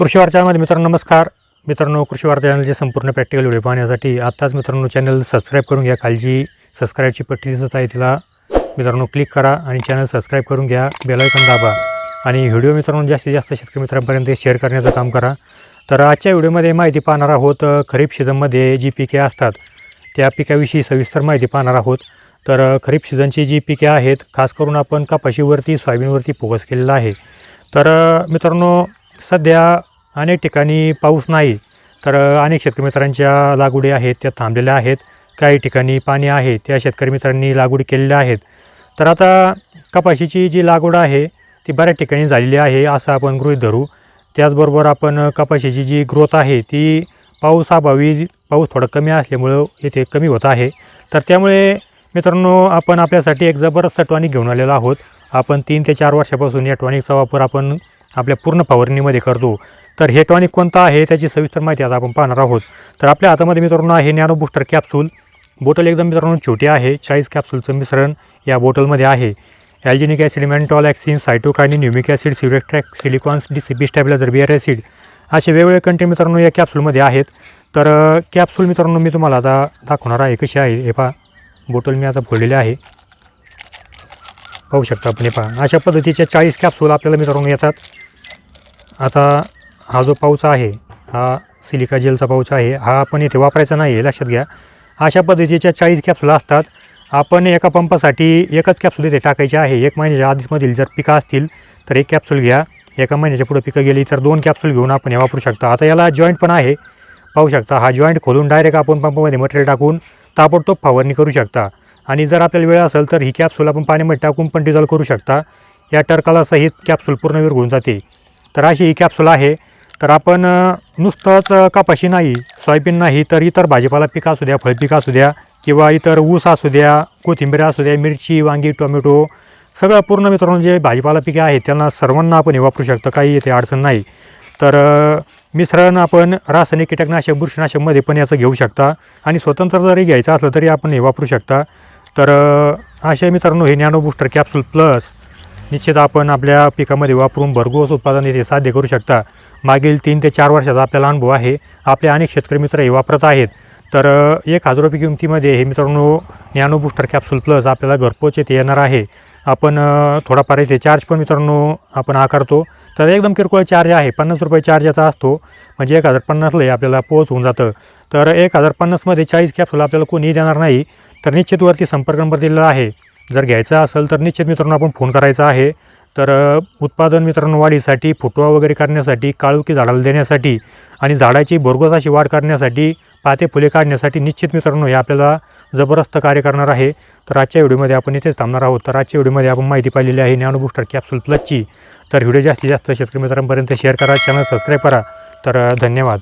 कृषी वार्तामध्ये मित्रांनो नमस्कार. मित्रांनो कृषी वार्ता चॅनलचे संपूर्ण प्रॅक्टिकल व्हिडिओ पाहण्यासाठी आत्ताच मित्रांनो चॅनल सबस्क्राईब करून घ्या. खालची सबस्क्राईबची पट्टी दिसत आहे तिला. मित्रांनो क्लिक करा आणि चॅनल सबस्क्राईब करून घ्या. बेलायकन दाबा. आणि व्हिडिओ मित्रांनो जास्तीत जास्त शेतकरी मित्रांपर्यंत शेअर करण्याचं काम करा. तर आजच्या व्हिडिओमध्ये माहिती पाहणार आहोत खरीप सीझनमध्ये जी पिके असतात त्या पिकाविषयी सविस्तर माहिती पाहणार आहोत. तर खरीप सीझनची जी पिके आहेत खास करून आपण कपाशीवरती सोयाबीनवरती फोकस केलेला आहे. तर मित्रांनो सध्या अनेक ठिकाणी पाऊस नाही तर अनेक शेतकरी मित्रांच्या लागवडी आहेत त्या थांबलेल्या आहेत. काही ठिकाणी पाणी आहे त्या शेतकरी मित्रांनी लागवडी केलेल्या आहेत. तर आता कपाशीची जी लागवड आहे ती बऱ्याच ठिकाणी झालेली आहे असं आपण गृहीत धरू. त्याचबरोबर आपण कपाशीची जी ग्रोथ आहे ती पाऊसाभावी पाऊस थोडा कमी असल्यामुळं येथे कमी होत आहे. तर त्यामुळे मित्रांनो आपण आपल्यासाठी एक जबरदस्त टॉनिक घेऊन आलेलो आहोत. आपण तीन ते चार वर्षापासून या टॉनिकचा वापर आपण आपल्या पूर्ण फवारणीमध्ये करतो. तर हे टॉनिक कोणतं आहे त्याची सविस्तर माहिती आता आपण पाहणार आहोत. तर आपल्या हातामध्ये मित्रांनो आहे नॅनो बुस्टर कॅप्सूल. बोटल एकदम मित्रांनो छोटी आहे चाळीस कॅप्सूलचं मिश्रण या बोटलमध्ये आहे. Alginic acid menthol auxin cytokinin humic acid सिरेक्ट्रॅक silicones डिसिबी स्टॅबिलायझर बिअर ॲसिड असे वेगवेगळे कंटेंट मित्रांनो या कॅप्सूलमध्ये आहेत. तर कॅप्सूल मित्रांनो मी तुम्हाला आता दाखवणार आहे कशी आहे. हे पहा बोटल मी आता फोडलेली आहे. पाहू शकता आपण हे पहा. अशा पद्धतीच्या चाळीस कॅप्सूल आपल्याला मित्रांनो येतात. आता हा जो पाऊच आहे हा सिलिका जेलचा पाऊच आहे हा आपण इथे वापरायचा नाही आहे लक्षात घ्या. अशा पद्धतीच्या चाळीस कॅप्सुला असतात. आपण एका पंपासाठी एकच कॅप्सूल इथे टाकायचे आहे. एक महिन्याच्या आधीमधील जर पिकं असतील तर एक कॅप्सूल घ्या. एका महिन्याच्या पुढे पिकं गेली तर दोन कॅप्सूल घेऊन आपण हे वापरू शकता. आता याला जॉईंट पण आहे. पाहू शकता हा जॉईंट खोलून डायरेक्ट आपण पंपामध्ये मटेरियल टाकून ताबडतोब फवारणी करू शकता. आणि जर आपल्याला वेळ असेल तर ही कॅप्सूल आपण पाण्यामध्ये टाकून पण डिझॉल्व करू शकता. या टर्काला सहित कॅप्सूल पूर्ण विरघळून जाते. तर अशी ही कॅप्सूल आहे. तर आपण नुसतंच कापाशी कपाशी नाही सोयाबीन नाही तर इतर भाजीपाला पीक असू द्या फळपीक असू द्या किंवा इतर ऊस असू द्या कोथिंबीर असू द्या मिरची वांगी टोमॅटो सगळं पूर्ण मित्रांनो जे भाजीपाला पिके आहेत त्यांना सर्वांना आपण हे वापरू शकतो काही इथे अडचण नाही. तर मिश्रण आपण रासायनिक कीटकनाशक बुरशीनाशकमध्ये पण याचं घेऊ शकता आणि स्वतंत्र जरी घ्यायचं असलं तरी आपण हे वापरू शकता. तर असे मित्रांनो हे नॅनो बूस्टर कॅप्सूल प्लस निश्चित आपण आपल्या पिकामध्ये वापरून भरघोस उत्पादन येथे साध्य करू शकता. मागील तीन ते चार वर्षाचा आपल्याला अनुभव आहे. आपले अनेक शेतकरी मित्र हे वापरत आहेत. तर एक हजार रुपये किमतीमध्ये हे मित्रांनो नॅनो बूस्टर कॅप्सूल प्लस आपल्याला घरपोच येथे येणार आहे. आपण थोडाफार इथे चार्ज पण मित्रांनो आपण आकारतो. तर एकदम किरकोळ चार्ज आहे. पन्नास रुपये चार्ज याचा असतो. म्हणजे एक हजार पन्नासलाही आपल्याला पोच होऊन जातं. तर एक हजार पन्नासमध्ये चाळीस कॅप्सूल आपल्याला कोणीही देणार नाही. तर निश्चित वरती संपर्क नंबर दिलेला आहे. जर घ्यायचा असेल तर निश्चित मित्रांनो आपण फोन करायचा आहे. तर उत्पादन मित्रांनो वाढीसाठी फुटवा वगैरे करण्यासाठी काळुकी झाडाला देण्यासाठी आणि झाडाची भरघोस अशी वाढ करण्यासाठी पाते फुले काढण्यासाठी निश्चित मित्रांनो हे आपल्याला जबरदस्त कार्य करणार आहे. तर आजच्या व्हिडिओमध्ये आपण इथेच थांबणार आहोत. तर आजच्या व्हिडिओमध्ये आपण माहिती पाहिलेली आहे नॅनो बुस्टर कॅप्सूल प्लसची. तर व्हिडिओ जास्तीत जास्त शेतकरी मित्रांपर्यंत शेअर करा चॅनल सबस्क्राईब करा. तर धन्यवाद.